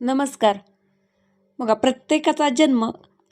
नमस्कार. बघा प्रत्येकाचा जन्म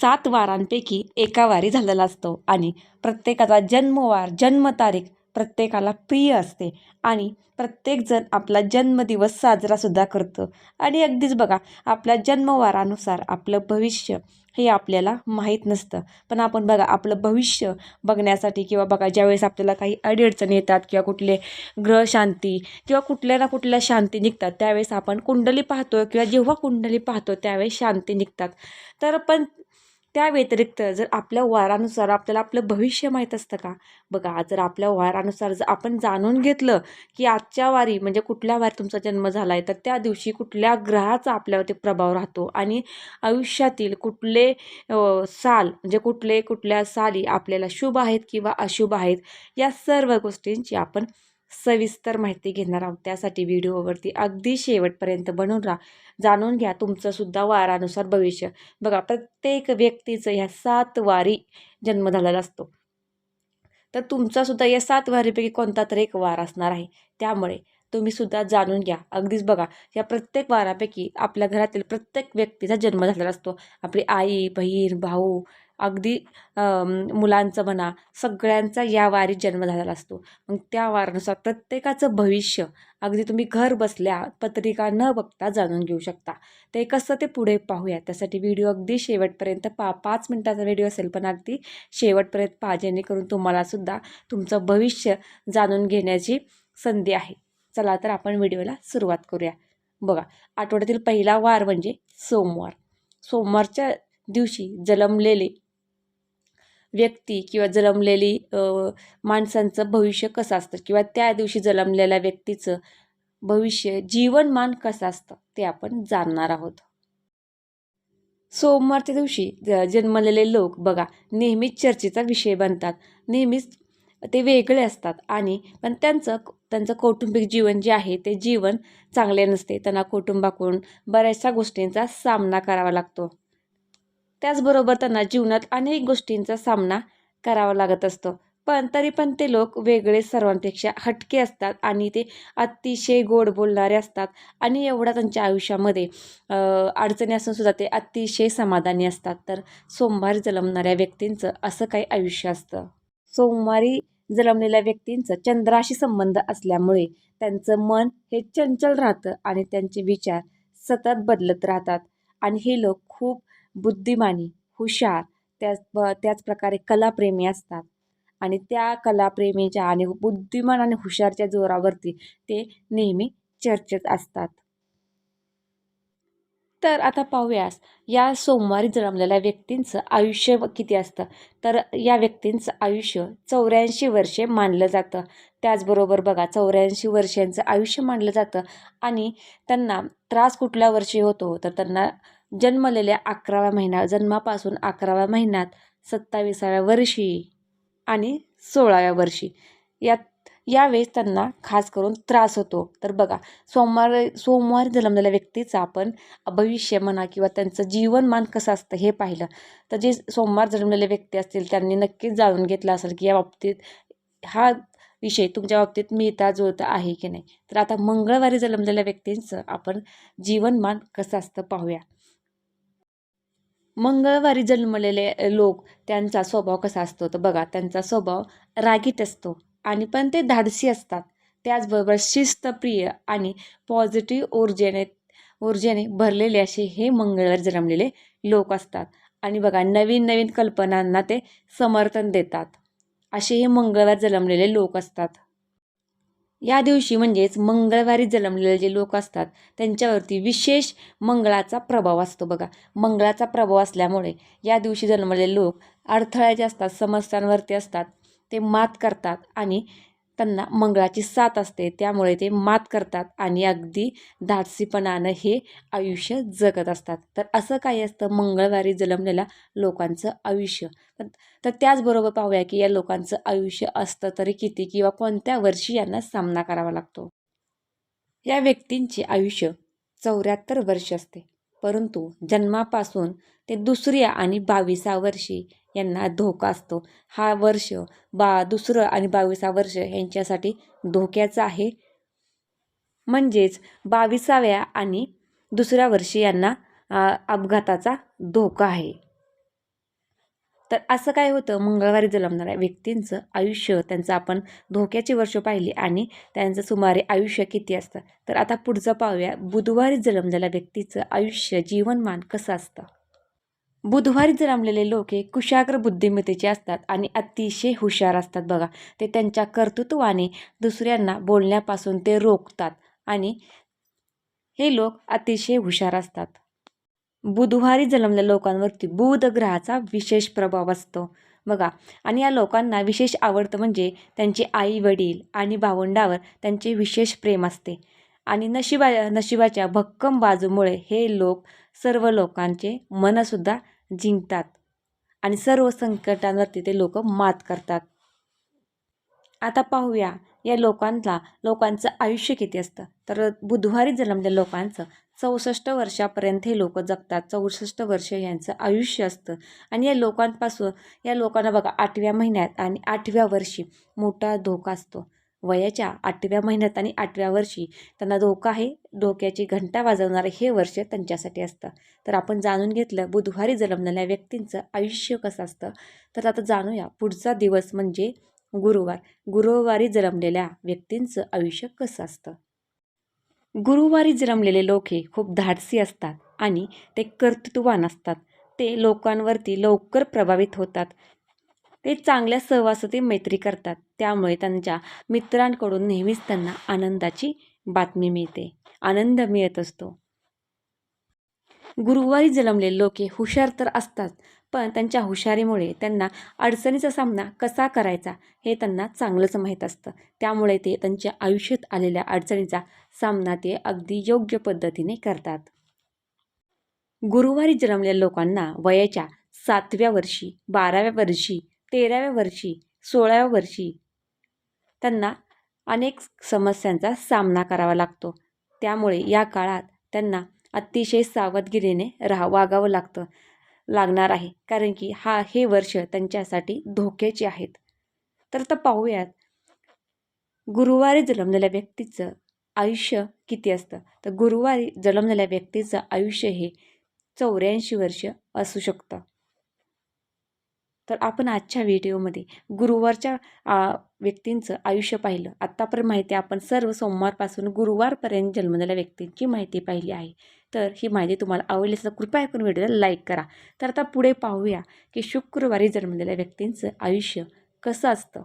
सात वारांपैकी एका वारी झालेला असतो आणि प्रत्येकाचा जन्मवार जन्मतारीख प्रत्येकाला प्रिय असते. आणि प्रत्येकजण आपला जन्मदिवस साजरासुद्धा करतं. आणि अगदीच बघा आपल्या जन्मवारानुसार आपलं भविष्य हे आपल्याला माहीत नसतं. पण आपण बघा आपलं भविष्य बघण्यासाठी किंवा बघा ज्यावेळेस आपल्याला काही अडीअडचणी येतात किंवा कुठले ग्रह शांती किंवा कुठल्या ना कुठल्या शांती निघतात त्यावेळेस आपण कुंडली पाहतो किंवा जेव्हा कुंडली पाहतो त्यावेळेस शांती निघतात. तर पण त्या व्यतिरिक्त जर आपल्या वारानुसार आपल्याला आपलं भविष्य माहीत असतं का? बघा जर आपल्या वारानुसार जर आपण जाणून घेतलं की आजच्या वारी म्हणजे कुठल्या वारी तुमचा जन्म झाला आहे तर त्या दिवशी कुठल्या ग्रहाचा आपल्यावरती प्रभाव राहतो? आणि आयुष्यातील कुठले साल म्हणजे कुठले कुठल्या साली आपल्याला शुभ आहेत किंवा अशुभ आहेत या सर्व गोष्टींची आपण सविस्तर माहिती घेणार आहोत. त्यासाठी व्हिडिओवरती अगदी शेवटपर्यंत बनवून राहा. जाणून घ्या तुमचंसुद्धा वारानुसार भविष्य. बघा प्रत्येक व्यक्तीचं ह्या सात वारी जन्म झालेला असतो. तर तुमचासुद्धा या सात वारीपैकी कोणता तरी एक वार असणार आहे. त्यामुळे तुम्ही सुद्धा जाणून घ्या. अगदीच बघा या प्रत्येक वारापैकी आपल्या घरातील प्रत्येक व्यक्तीचा जन्म झालेला असतो. आपली आई बहीण भाऊ अगदी मुलांचं म्हणा सगळ्यांचा या वारीत जन्म झालेला असतो. मग त्या वारानुसार प्रत्येकाचं भविष्य अगदी तुम्ही घर बसल्या पत्रिका न बघता जाणून घेऊ शकता. ते कसं ते पुढे पाहूया त्यासाठी व्हिडिओ अगदी शेवटपर्यंत पा पाच मिनटाचा व्हिडिओ असेल पण अगदी शेवटपर्यंत पहा जेणेकरून तुम्हालासुद्धा तुमचं भविष्य जाणून घेण्याची संधी आहे. चला तर आपण व्हिडिओला सुरुवात करूया. बघा आठवड्यातील पहिला वार म्हणजे सोमवार. सोमवारच्या दिवशी जलमलेले व्यक्ती किंवा जन्मलेली माणसांचं भविष्य कसं असतं? किंवा त्या दिवशी जन्मलेल्या व्यक्तीचं भविष्य जीवनमान कसं असतं? ते आपण जाणणार आहोत. सोमवारच्या दिवशी ज- जन्मलेले लोक बघा नेहमीच चर्चेचा विषय बनतात. नेहमीच ते वेगळे असतात आणि पण त्यांचं त्यांचं कौटुंबिक जीवन जे आहे ते जीवन चांगले नसते. त्यांना कुटुंबाकडून बऱ्याचशा गोष्टींचा सामना करावा लागतो. त्याचबरोबर त्यांना जीवनात अनेक गोष्टींचा सामना करावा लागत असतो. पण तरी पण ते लोक वेगळे सर्वांपेक्षा हटके असतात आणि ते अतिशय गोड बोलणारे असतात आणि एवढा त्यांच्या आयुष्यामध्ये अडचणी असून सुद्धा ते अतिशय समाधानी असतात. तर सोमवारी जन्मणाऱ्या व्यक्तींचं असं काही आयुष्य असतं. सोमवारी जन्मलेल्या व्यक्तींचं चंद्राशी संबंध असल्यामुळे त्यांचं मन हे चंचल राहतं आणि त्यांचे विचार सतत बदलत राहतात. आणि हे लोक खूप बुद्धिमानी हुशार त्याच ब त्याच प्रकारे कलाप्रेमी असतात. आणि त्या कलाप्रेमीच्या आणि बुद्धिमान आणि हुशारच्या जोरावरती ते नेहमी चर्चेत असतात. तर आता पाहूयास या सोमवारी जन्मलेल्या व्यक्तींचं आयुष्य किती असतं? तर या व्यक्तींचं आयुष्य चौऱ्याऐंशी वर्षे मानलं जातं. त्याचबरोबर बघा चौऱ्याऐंशी वर्षांचं आयुष्य मानलं जातं. आणि त्यांना त्रास कुठल्या वर्षी होतो? तर त्यांना जन्मलेल्या अकराव्या महिन्या जन्मापासून अकराव्या महिन्यात सत्ताविसाव्या वर्षी आणि सोळाव्या वर्षी. यात यावेळेस त्यांना खास करून त्रास होतो. तर बघा सोमवार सोमवार जन्मलेल्या व्यक्तीचा आपण भविष्य म्हणा किंवा त्यांचं जीवनमान कसं असतं हे पाहिलं. तर जे सोमवार जन्मलेले व्यक्ती असतील त्यांनी नक्कीच जाणून घेतलं असेल की या बाबतीत हा विषय तुमच्या बाबतीत मिळता जुळता आहे की नाही. तर आता मंगळवारी जन्मलेल्या व्यक्तींचं आपण जीवनमान कसं असतं पाहूया. मंगळवारी जन्मलेले लोक त्यांचा स्वभाव कसा असतो? तर बघा त्यांचा स्वभाव रागीट असतो आणि पण ते धाडसी असतात. त्याचबरोबर शिस्तप्रिय आणि पॉझिटिव्ह ऊर्जेने ऊर्जेने भरलेले असे हे मंगळवारी जन्मलेले लोक असतात. आणि बघा नवीन नवीन कल्पनांना ते समर्थन देतात. असे हे मंगळवार जन्मलेले लोक असतात. या दिवशी म्हणजेच मंगळवारी जन्मलेले जे लोक असतात त्यांच्यावरती विशेष मंगळाचा प्रभाव असतो बघा. मंगळाचा प्रभाव असल्यामुळे या दिवशी जन्मलेले लोक अडथळ्याचे असतात समस्यांवरती असतात ते मात करतात आणि त्यांना मंगळाची साथ असते त्यामुळे ते मात करतात आणि अगदी धाडसीपणानं हे आयुष्य जगत असतात. तर असं काही असतं? मंगळवारी जन्मलेल्या लोकांचं आयुष्य. तर त्याचबरोबर पाहूया की या लोकांचं आयुष्य असतं तरी किती किंवा कोणत्या वर्षी यांना सामना करावा लागतो? या व्यक्तींचे आयुष्य चौऱ्याहत्तर वर्ष असते. परंतु जन्मापासून ते दुसऱ्या आणि बावीसा वर्षी यांना धोका असतो. हा वर्ष बा दुसरं आणि बावीसा वर्ष यांच्यासाठी धोक्याचं आहे. म्हणजेच बाविसाव्या आणि दुसऱ्या वर्षी यांना अपघाताचा धोका आहे. तर असं काय होतं? मंगळवारी जन्मणाऱ्या व्यक्तींचं आयुष्य त्यांचं आपण धोक्याची वर्ष पाहिली आणि त्यांचं सुमारे आयुष्य किती असतं? तर आता पुढचं पाहूया बुधवारी जन्मलेल्या व्यक्तीचं आयुष्य जीवनमान कसं असतं? बुधवारी जन्मलेले लोक हे कुशाग्र बुद्धिमत्तेचे असतात आणि अतिशय हुशार असतात बघा. ते त्यांच्या कर्तृत्वाने दुसऱ्यांना बोलण्यापासून ते रोखतात आणि हे लोक अतिशय हुशार असतात. बुधवारी जन्मलेल्या लोकांवरती बुध ग्रहाचा विशेष प्रभाव असतो बघा. आणि या लोकांना विशेष आवडतं म्हणजे त्यांचे आई वडील आणि भावंडावर त्यांचे विशेष प्रेम असते. आणि नशिबा नशिबाच्या भक्कम बाजूमुळे हे लोक सर्व लोकांचे मनसुद्धा जिंकतात. आणि सर्व संकटांवरती ते लोक मात करतात. आता पाहूया या लोकांना लोकांचं आयुष्य किती असतं? तर बुधवारी जन्मलेल्या लोकांचं चौसष्ट वर्षापर्यंत हे लोक जगतात. चौसष्ट वर्ष यांचं आयुष्य असतं. आणि या लोकांपासून या लोकांना बघा आठव्या महिन्यात आणि आठव्या वर्षी मोठा धोका असतो. वयाच्या आठव्या महिन्यात आणि आठव्या वर्षी त्यांना धोका आहे. धोक्याची घंटा वाजवणारं हे वर्ष त्यांच्यासाठी असतं. तर आपण जाणून घेतलं बुधवारी जन्मलेल्या व्यक्तींचं आयुष्य कसं असतं? तर आता जाणूया पुढचा दिवस म्हणजे गुरुवार. गुरुवारी जन्मलेल्या व्यक्तींचं आयुष्य कसं असतं? गुरुवारी जन्मलेले लोक हे खूप धाडसी असतात आणि ते कर्तृत्ववान असतात. ते लोकांवरती लवकर प्रभावित होतात. ते चांगल्या सहवासाची मैत्री करतात. त्यामुळे त्यांच्या मित्रांकडून नेहमीच त्यांना आनंदाची बातमी मिळते. आनंद मिळत असतो. गुरुवारी जन्मलेले लोक हुशार तर असतात पण त्यांच्या हुशारीमुळे त्यांना अडचणीचा सामना कसा करायचा हे त्यांना चांगलंच माहीत असतं. त्यामुळे ते त्यांच्या आयुष्यात आलेल्या अडचणीचा सामना ते अगदी योग्य पद्धतीने करतात. गुरुवारी जन्मलेल्या लोकांना वयाच्या सातव्या वर्षी बाराव्या वर्षी तेराव्या वर्षी सोळाव्या वर्षी त्यांना अनेक समस्यांचा सामना करावा लागतो. त्यामुळे या काळात त्यांना अतिशय सावधगिरीने राहा वागावं लागतं लागणार आहे. कारण की हा हे वर्ष त्यांच्यासाठी धोक्याचे आहेत. तर तर पाहूयात गुरुवारी जन्मलेल्या व्यक्तीचं आयुष्य किती असतं? तर गुरुवारी जन्मलेल्या व्यक्तीचं आयुष्य हे चौऱ्याऐंशी वर्ष असू शकतं. तर आपण आजच्या व्हिडिओमध्ये गुरुवारच्या व्यक्तींचं आयुष्य पाहिलं. आत्तापर्यंत माहिती आपण सर्व सोमवारपासून गुरुवारपर्यंत जन्मलेल्या व्यक्तींची माहिती पाहिली आहे. तर ही माहिती तुम्हाला आवडली असं कृपया करून व्हिडिओला लाईक करा. तर आता पुढे पाहूया की शुक्रवारी जन्मलेल्या व्यक्तींचं आयुष्य कसं असतं.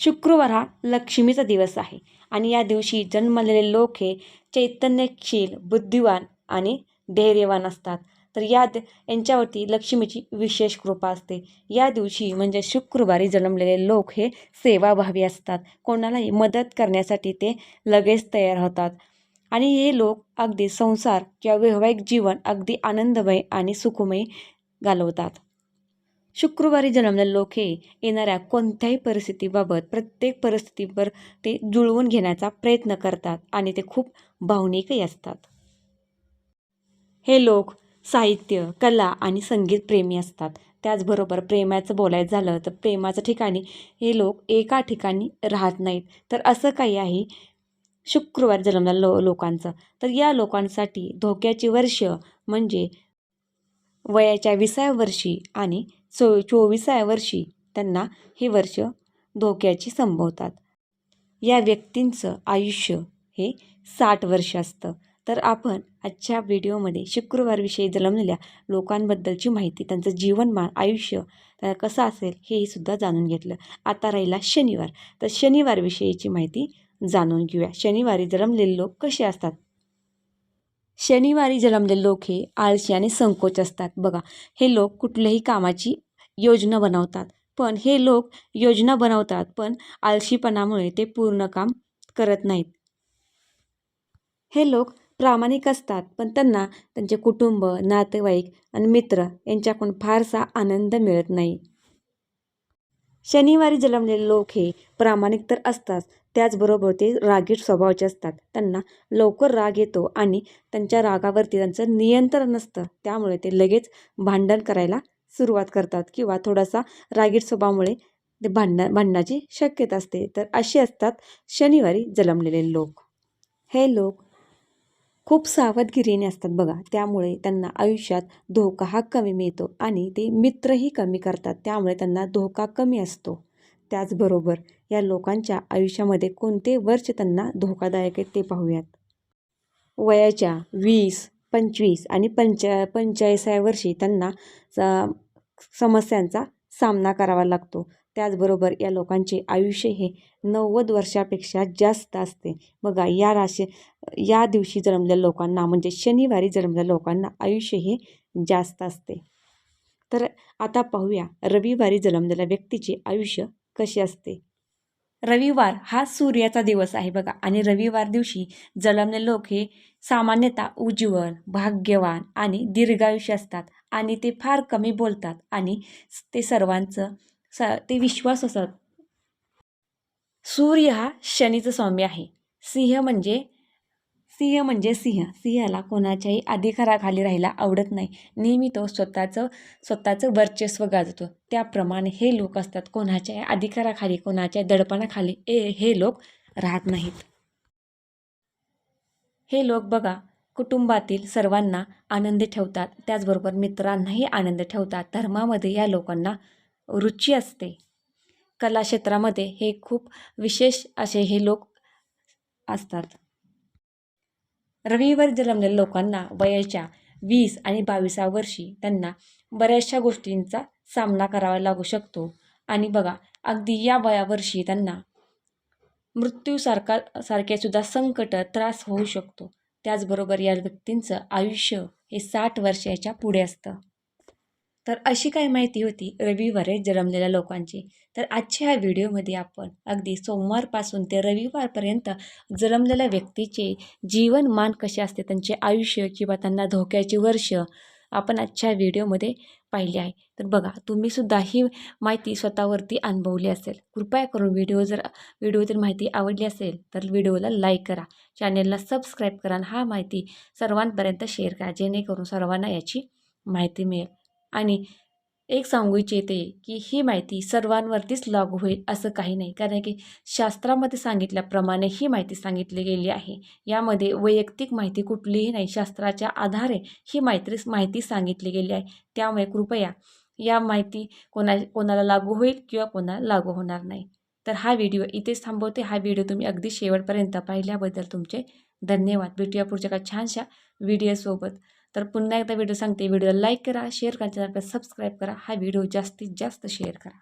शुक्रवार हा लक्ष्मीचा दिवस आहे आणि या दिवशी जन्मलेले लोक हे चैतन्यशील बुद्धिवान आणि धैर्यवान असतात. तर या यांच्यावरती लक्ष्मीची विशेष कृपा असते. या दिवशी म्हणजे शुक्रवारी जन्मलेले लोक हे सेवाभावी असतात. कोणालाही मदत करण्यासाठी ते लगेच तयार होतात. आणि हे लोक अगदी संसार किंवा वैवाहिक जीवन अगदी आनंदमय आणि सुखमय घालवतात. शुक्रवारी जन्मलेले लोक हे येणाऱ्या कोणत्याही परिस्थितीबाबत प्रत्येक परिस्थितीवर ते जुळवून घेण्याचा प्रयत्न करतात आणि ते खूप भावनिकही असतात. हे लोक साहित्य कला आणि संगीत प्रेमी असतात. त्याचबरोबर प्रेमाचं बोलायचं झालं तर प्रेमाच्या ठिकाणी हे लोक एका ठिकाणी राहत नाहीत. तर असं काही आहे शुक्रवार जन्मल्या लो लोकांचं. तर या लोकांसाठी धोक्याची वर्ष म्हणजे वयाच्या विसाव्या वर्षी आणि चो चोवीसाव्या वर्षी त्यांना हे वर्ष धोक्याची संभवतात या व्यक्तींचं आयुष्य हे साठ वर्ष असतं. तर आपण आजच्या व्हिडिओमध्ये शुक्रवारविषयी जन्मलेल्या लोकांबद्दलची माहिती त्यांचं जीवनमान आयुष्य कसं असेल हेही सुद्धा जाणून घेतलं. आता राहिला शनिवार. तर शनिवारविषयीची माहिती जाणून घेऊया. शनिवारी जन्मलेले लोक कसे असतात? शनिवारी जन्मलेले लोक हे आळशी आणि संकोच असतात. बघा हे लोक कुठल्याही कामाची योजना बनवतात. पण हे लोक योजना बनवतात पण आळशीपणामुळे ते पूर्ण काम करत नाहीत. हे लोक प्रामाणिक असतात पण त्यांना त्यांचे कुटुंब नातेवाईक आणि मित्र यांच्याकडून फारसा आनंद मिळत नाही. शनिवारी जन्मलेले लोक हे प्रामाणिक तर असतात त्याचबरोबर ते रागीट स्वभावाचे असतात. त्यांना लवकर राग येतो आणि त्यांच्या रागावरती त्यांचं नियंत्रण नसतं. त्यामुळे ते लगेच भांडण करायला सुरुवात करतात किंवा थोडासा रागीट स्वभावामुळे ते भांडण भांडणाची शक्यता असते. तर असे असतात शनिवारी जन्मलेले लोक. हे लोक खूप सावधगिरीने असतात बघा. त्यामुळे त्यांना आयुष्यात धोका हा कमी मिळतो आणि ते मित्रही कमी करतात. त्यामुळे त्यांना धोका कमी असतो. त्याचबरोबर या लोकांच्या आयुष्यामध्ये कोणते वर्ष त्यांना धोकादायक आहेत ते पाहूयात. वयाच्या वीस पंचवीस आणि पंचा पंचेचाळीसाव्या वर्षी त्यांना स- समस्यांचा सामना करावा लागतो. त्याचबरोबर या लोकांचे आयुष्य हे नव्वद वर्षापेक्षा जास्त असते. बघा या राशी या दिवशी जन्मलेल्या लोकांना म्हणजे शनिवारी जन्मलेल्या लोकांना आयुष्य हे जास्त असते. तर आता पाहूया रविवारी जन्मलेल्या व्यक्तीचे आयुष्य कसे असते? रविवार हा सूर्याचा दिवस आहे बघा. आणि रविवार दिवशी जन्मलेले लोक हे सामान्यतः उज्ज्वल भाग्यवान आणि दीर्घायुष्य असतात. आणि ते फार कमी बोलतात आणि ते सर्वांचं स ते विश्वास असतात सूर्य हा शनीचं स्वामी आहे. सिंह म्हणजे सिंह म्हणजे सिंह. सिंहाला कोणाच्याही अधिकाराखाली राहायला आवडत नाही. नेहमी तो स्वतःचं स्वतःचं वर्चस्व गाजतो. त्याप्रमाणे हे लोक असतात कोणाच्या अधिकाराखाली कोणाच्या दडपणाखाली ए हे लोक राहत नाहीत. हे लोक बघा कुटुंबातील सर्वांना आनंदी ठेवतात. त्याचबरोबर मित्रांनाही आनंद ठेवतात. धर्मामध्ये या लोकांना रुची असते. कला क्षेत्रामध्ये हे खूप विशेष असे हे लोक असतात. रविवारी जन्मलेल्या लोकांना वयाच्या वीस आणि बावीसा वर्षी त्यांना बऱ्याचशा गोष्टींचा सामना करावा लागू शकतो. आणि बघा अगदी या वयावर्षी त्यांना मृत्यूसारखा सारखे सुद्धा संकट त्रास होऊ शकतो. त्याचबरोबर या व्यक्तींचं आयुष्य हे साठ वर्षाच्या पुढे असतं. तर अशी काय माहिती होती रविवारे जन्मलेल्या लोकांची. तर आजच्या ह्या व्हिडिओमध्ये आपण अगदी सोमवारपासून ते रविवारपर्यंत जन्मलेल्या व्यक्तीचे जीवनमान कसे असते त्यांचे आयुष्य किंवा त्यांना धोक्याची वर्ष आपण आजच्या व्हिडिओमध्ये पाहिले आहे. तर बघा तुम्हीसुद्धा ही माहिती स्वतःवरती अनुभवली असेल. कृपया करून व्हिडिओ जर व्हिडिओतील माहिती आवडली असेल तर व्हिडिओला लाईक करा. चॅनेलला सबस्क्राईब करा हा माहिती सर्वांपर्यंत शेअर करा जेणेकरून सर्वांना याची माहिती मिळेल. आणि एक सांगू इच्छिते की ही माहिती सर्वांवरतीच लागू होईल असं काही नाही. कारण की शास्त्रामध्ये सांगितल्याप्रमाणे ही माहिती सांगितली गेली आहे. यामध्ये वैयक्तिक माहिती कुठलीही नाही. शास्त्राच्या आधारे ही माहिती माहिती सांगितली गेली आहे. त्यामुळे कृपया या माहिती कोणा कोणाला लागू होईल किंवा कोणाला लागू होणार नाही. तर हा व्हिडिओ इथेच थांबवते. हा व्हिडिओ तुम्ही अगदी शेवटपर्यंत पाहिल्याबद्दल तुमचे धन्यवाद. भेटूया पुढच्या का छानशा व्हिडिओसोबत. तर पुन्हा एकदा व्हिडिओ सांगते. व्हिडिओला लाईक करा शेअर करा सबस्क्राईब करा. हा व्हिडिओ जास्तीत जास्त शेअर करा.